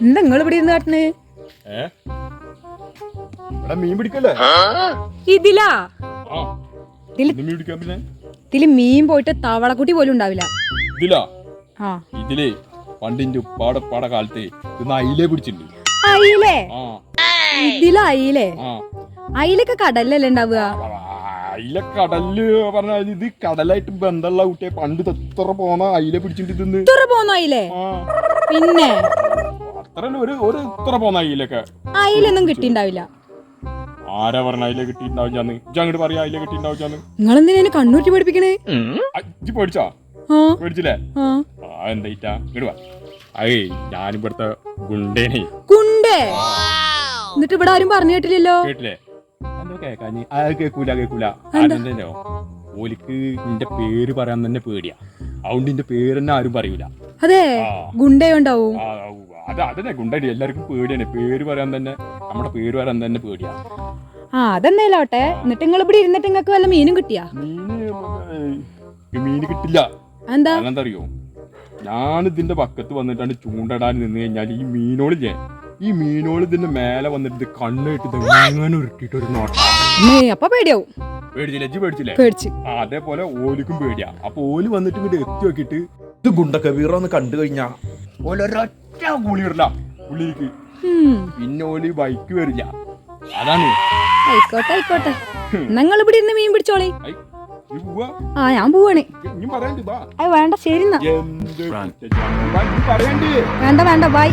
എന്താ നിങ്ങൾ ഇവിടെ ഇരുന്ന് ഇവിടെ മീൻ പിടിക്കല്ലേ? ഇതിലാ? ഇതിൽ പോയിട്ട് തവളക്കുട്ടി പോലും ഉണ്ടാവില്ല. ഇതിലാ? ആ. ഇതിലേ പണ്ടിന്റെ ഉപ്പാടെ ഉപ്പാടെ കാലത്ത് ഇന്ന് അയിലേ പിടിച്ചിട്ടുണ്ട്. അയിലേ? ആ. ഇതിലാ അയിലേ? അയിലൊക്കെ കടലല്ലേ ഉണ്ടാവുക? അയില കടൽ പറഞ്ഞാൽ ഇത് കടലായിട്ട് ബന്ധമുള്ള കുട്ടിയെ പണ്ട് എത്ര പോന്ന അയില പിടിച്ചിട്ട് തിന്ന് ഇത്ര പോന്നോ അയിലേ? ആ. പിന്നെ? അത്ര ഒരു ഒരു ഇത്ര പോന്ന അയിലൊക്കെ. അയിലൊന്നും കിട്ടിണ്ടാവില്ല ആരാ പറഞ്ഞ അയില കിട്ടിയിട്ടുണ്ടാവില്ലാന്ന് ഇജ്ജ് അങ്ങോട്ട് പറയാ അയില കിട്ടിയിട്ടുണ്ടാവില്ലാന്ന് എന്നെ കണ്ണൂറ്റി പഠിപ്പിക്കണേ? ഇജ്ജ് പേടിച്ചാ? ആ. പേടിച്ചില്ലേ? ആ. ആ എന്തായിട്ടാ ഇങ്ങോട്ട് വാ. അയേ ഞാനിവിടുത്തെ ഗുണ്ടേനെ. കുണ്ടേ എന്നിട്ട് ഇവിടെ ആരും പറഞ്ഞു കേട്ടില്ലല്ലോ? കേട്ടില്ലേ? എന്തോ കേക്കാഞ്ഞ് ആ കേക്കൂല കേക്കൂല അതെന്തോ ഓലിക്ക് നിന്റെ പേര് പറയാൻ തന്നെ പേടിയാ. അതുകൊണ്ട് നിന്റെ പേര് തന്നെ ആരും പറയൂല. അതെ? ഗുണ്ടയുണ്ടാവും. അതെ അതന്നെ ഗുണ്ടടി. എല്ലാവർക്കും പേടിയാണ്. പേര് പറയാൻ തന്നെ നമ്മുടെ പേര് പറയാൻ തന്നെ പേടിയാ. ആ അതെന്തേലോട്ടെ എന്നിട്ട് നിങ്ങൾ ഇവിടെ ഇരുന്നിട്ട് നിങ്ങൾക്ക് വല്ല മീനും കിട്ടിയാ? മീന് കിട്ടില്ല. എന്താ അറിയോ? ഞാൻ ഇതിന്റെ പക്കത്ത് വന്നിട്ടാണ് ചൂണ്ടടാൻ നിന്ന് കഴിഞ്ഞാൽ ഈ മീനോളില്ലേ ഈ മീനോൾ ഇതിന്റെ മേലെ വന്നിട്ട് ഇത് കണ്ണിട്ട് ഇങ്ങനെ ഉരുട്ടിട്ട് ഒരു നോട്ടം അപ്പൊ പേടിയാവും. പേടിച്ചില്ലേ? ഇജ്ജ് പേടിച്ചില്ലേ? പേടിച്ച്. അതേപോലെ ഓലിക്കും പേടിയാ. അപ്പൊ ഓൽ വന്നിട്ട് ഇങ്ങോട്ട് എത്തി നോക്കിട്ട് ഇത് ഗുണ്ടക്കബീറൊന്ന് കണ്ടു കഴിഞ്ഞാ ഓലൊരൊറ്റ ഗുളി ഇടില്ല ഉള്ളിലേക്ക് പിന്നെ ഓൽ ബൈക്ക് വരില്ല. അതാണ്. ആയിക്കോട്ടെ ആയിക്കോട്ടെ. നിങ്ങൾ ഇവിടെ ഇരുന്ന് മീൻ പിടിച്ചോളി. ആ ഞാൻ പോവാണ്. വേണ്ട ശരി വേണ്ട വേണ്ട ബൈ